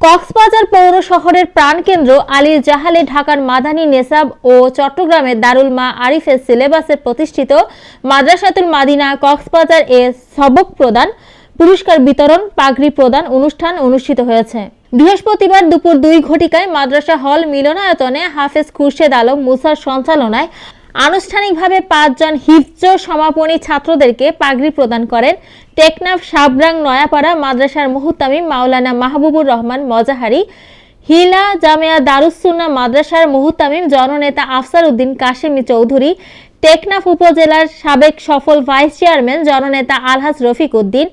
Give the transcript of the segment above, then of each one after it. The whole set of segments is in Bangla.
কক্সবাজার পৌর শহরের প্রাণকেন্দ্র আলীর জাহালে ঢাকার মাদানী নেসাব ও চট্টগ্রামের দারুল মা আরিফের সিলেবাসে প্রতিষ্ঠিত মাদ্রাসাতুল মাদিনা কক্সবাজার এ সবক প্রদান, পুরস্কার বিতরণ, পাগড়ি প্রদান অনুষ্ঠান অনুষ্ঠিত হয়েছে। বৃহস্পতিবার দুপুর দুই ঘটিকায় মাদ্রাসা হল মিলনায়তনে হাফেজ খুরশেদ আলম মুসার সঞ্চালনায় আনুষ্ঠানিকভাবে পাঁচজন হিফজ সমাপনী ছাত্রদেরকে পাগড়ি প্রদান করেন টেকনাফ সাবরাং নয়াপাড়া মাদ্রাসার মুহুতামিম মাওলানা মাহবুবুর রহমান মজাহারি, হিলা জামিয়া দারুসুন্না মাদ্রাসার মুহুতামিম জননেতা আফসার উদ্দিন কাশেমি চৌধুরী, টেকনাফ উপজেলার সাবেক সফল ভাইস চেয়ারম্যান জননেতা আলহাজ রফিক উদ্দিন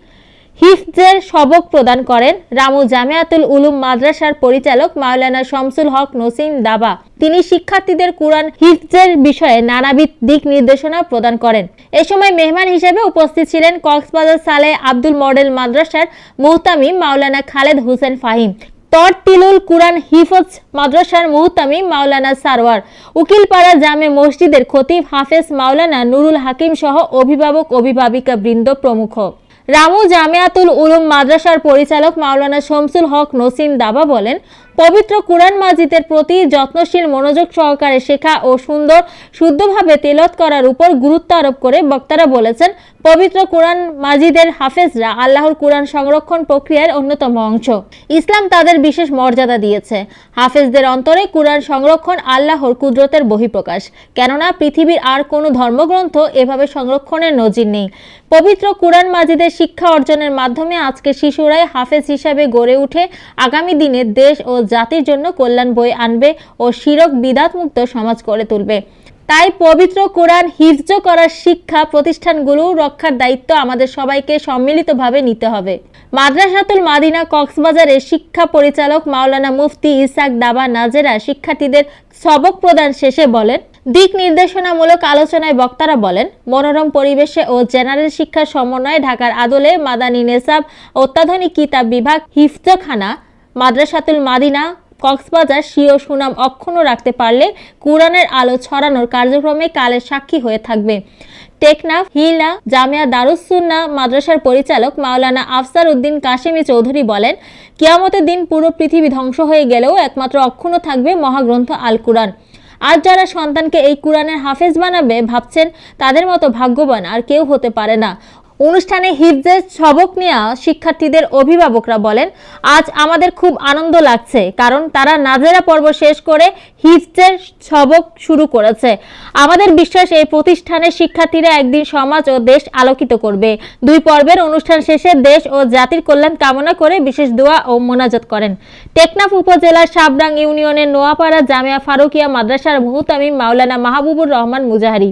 হিফজের সবক প্রদান করেন রামু জামিয়াতুল উলুম মাদ্রাসার পরিচালক মাওলানা শামসুল হক নসিম দাবা। তিনি শিক্ষার্থীদের কুরআন হিফজের বিষয়ে নানাবিধ দিক নির্দেশনা প্রদান করেন। এ সময় মেহমান হিসেবে উপস্থিত ছিলেন কক্সবাজার সালে আব্দুল মডেল মাদ্রাসার মুহতামিম মাওলানা খালেদ হোসেন ফাহিম। তরতিলুল কুরআন হিফজ মাদ্রাসার মুহতামিম মাওলানা সারওয়ার। উকিলপাড়া জামে মসজিদের খতিব হাফেজ মাওলানা নুরুল হাকিম সহ অভিভাবক অভিভাবিকা বৃন্দ প্রমুখ। রামু জামিয়াতুল উলুম মাদ্রাসার পরিচালক মাওলানা শমসুল হক নসিম দাবা বলেন পবিত্র কুরআন মাজিদের প্রতি যত্নশীল মনোযোগ সহকারে শেখা ও সুন্দর, শুদ্ধভাবে তেলত করার উপর গুরুত্ব আরোপ করে বক্তারা বলেছেন, পবিত্র কুরআন মাজিদের হাফেজরা আল্লাহর কুরআন সংরক্ষণ প্রক্রিয়ার অন্যতম অংশ। ইসলাম তাদের বিশেষ মর্যাদা দিয়েছে। হাফেজদের অন্তরে কুরআন সংরক্ষণ আল্লাহর কুদরতের বহিঃপ্রকাশ। কেননা, পৃথিবীর আর কোনো ধর্মগ্রন্থ এভাবে সংরক্ষণের নজির নেই। পবিত্র কুরআন মাজিদের শিক্ষা অর্জনের মাধ্যমে আজকে শিশুরাই হাফেজ হিসাবে গড়ে উঠে আগামী দিনে দেশ ও জাতির জন্য কল্যাণ বই আনবে ও শিরক বিদাত মুক্ত সমাজ করে তুলবে। তাই পবিত্র কোরআন হিফজ করার শিক্ষা প্রতিষ্ঠানগুলো রক্ষার দায়িত্ব আমাদের সবাইকে সম্মিলিতভাবে নিতে হবে। মাদ্রাসাতুল মাদিনা কক্সবাজারের শিক্ষা পরিচালক মাওলানা মুফতি ইসাক দাবা নাজেরা শিক্ষার্থীদের সবক প্রদান শেষে বলেন, দিক নির্দেশনামূলক আলোচনায় বক্তারা বলেন, মনোরম পরিবেশে ও জেনারেল শিক্ষার সমন্বয়ে ঢাকার আদলে মাদানী নেসাব অত্যাধুনিক কিতাব বিভাগ হিফজখানা মাদ্রাসাতুল মাদিনা, কক্সবাজার স্বীয় সুনাম অক্ষুণ্ণ রাখতে পারলে কোরআনের আলো ছড়ানোর কার্যক্রমে কালের সাক্ষী হয়ে থাকবে। টেকনাফ, হিলা, জামিয়া দারুসুন্না মাদ্রাসার পরিচালক মাওলানা আফসার উদ্দিন কাশেমি চৌধুরী বলেন, কিয়ামতের দিন পুরো পৃথিবী ধ্বংস হয়ে গেলেও একমাত্র অক্ষুণ্ণ থাকবে মহাগ্রন্থ আল কুরআন আজ যারা সন্তানকে এই কুরআনের হাফেজ বানাবে, ভাবছেন তাদের মতো ভাগ্যবান আর কেউ হতে পারে না। অনুষ্ঠানে হিফজের সবক নেওয়া শিক্ষার্থীদের অভিভাবকরা বলেন, আজ আমাদের খুব আনন্দ লাগছে, কারণ তারা নাজেরা পর্ব শেষ করে হিফজের সবক শুরু করেছে। আমাদের বিশ্বাস, এই প্রতিষ্ঠানের শিক্ষার্থীরা একদিন সমাজ ও দেশ আলোকিত করবে। দুই পর্বের অনুষ্ঠান শেষে দেশ ও জাতির কল্যাণ কামনা করে বিশেষ দোয়া ও মোনাজাত করেন। টেকনাফ উপজেলার সাবরাং ইউনিয়নের নোয়াপাড়া জামিয়া ফারুকিয়া মাদ্রাসার মুহুতামিম মাওলানা মাহবুবুর রহমান মুজাহারি।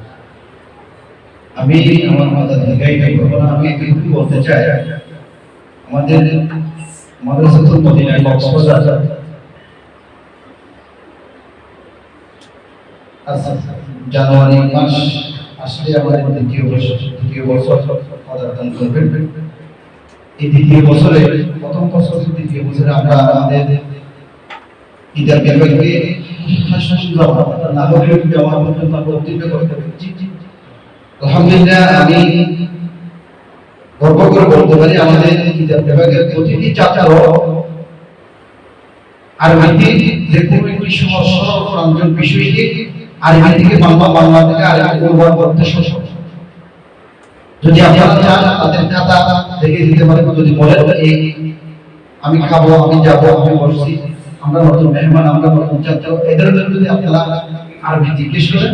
আমি আমার কথা দীর্ঘায়িত করব না আমি একটু বলতে চাই। আমাদের মাদ্রাসাতুল মদিনা কক্সবাজার আচ্ছা, জানুয়ারি মাস আসলে আমাদের দ্বিতীয় বছর দ্বিতীয় বছর পদার্পণ করবেন। এই দ্বিতীয় বছরে প্রথম বছর দ্বিতীয় বছরে আমরা আমাদের ঈদের বিভাগকে নাগরিক দেওয়া পর্যন্ত করতে পেরেছি আলহামদুলিল্লাহ, আমি গর্ব করে বলতে পারি, আমাদের কিতাব বিভাগের প্রতিটি আরবি থেকে বাংলা বাংলা থেকে অনুবাদ করতে যদি আপনারা চান, তাদের খাতা দেখে দিতে পারেন, যদি বলেন এই আমি খাব, আমি যাব, আমি বসছি, আমরা নতুন মেহমান, আমরা নতুন ছাত্র এদের যদি আপনারা আরবি জিজ্ঞেস করেন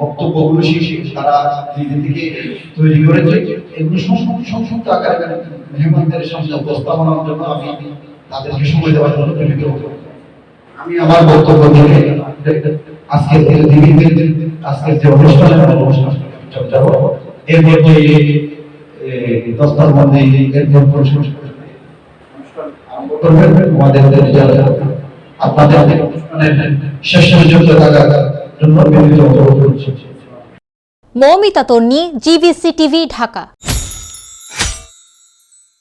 বক্তব্যগুলো শিখে তারা নিজে থেকে তৈরি করেছে। এগুলো সংক্ষিপ্ত সংক্ষিপ্ত আকারে মেহমানদের সামনে উপস্থাপনার জন্য আমি তাদেরকে সময় দেওয়ার জন্য প্রেরিত। আমি আমার বক্তব্য দিয়ে আজকের যে দিনের আজকের যে অনুষ্ঠানের অনুষ্ঠান যাব এর মধ্যে দশটার মধ্যে অনুষ্ঠান করবেন। আমাদের আপনাদের অনুষ্ঠানের শেষ পর্যন্ত থাকার জন্য বিনীত অনুরোধ করছি। Moumita Tonni GBC TV Dhaka.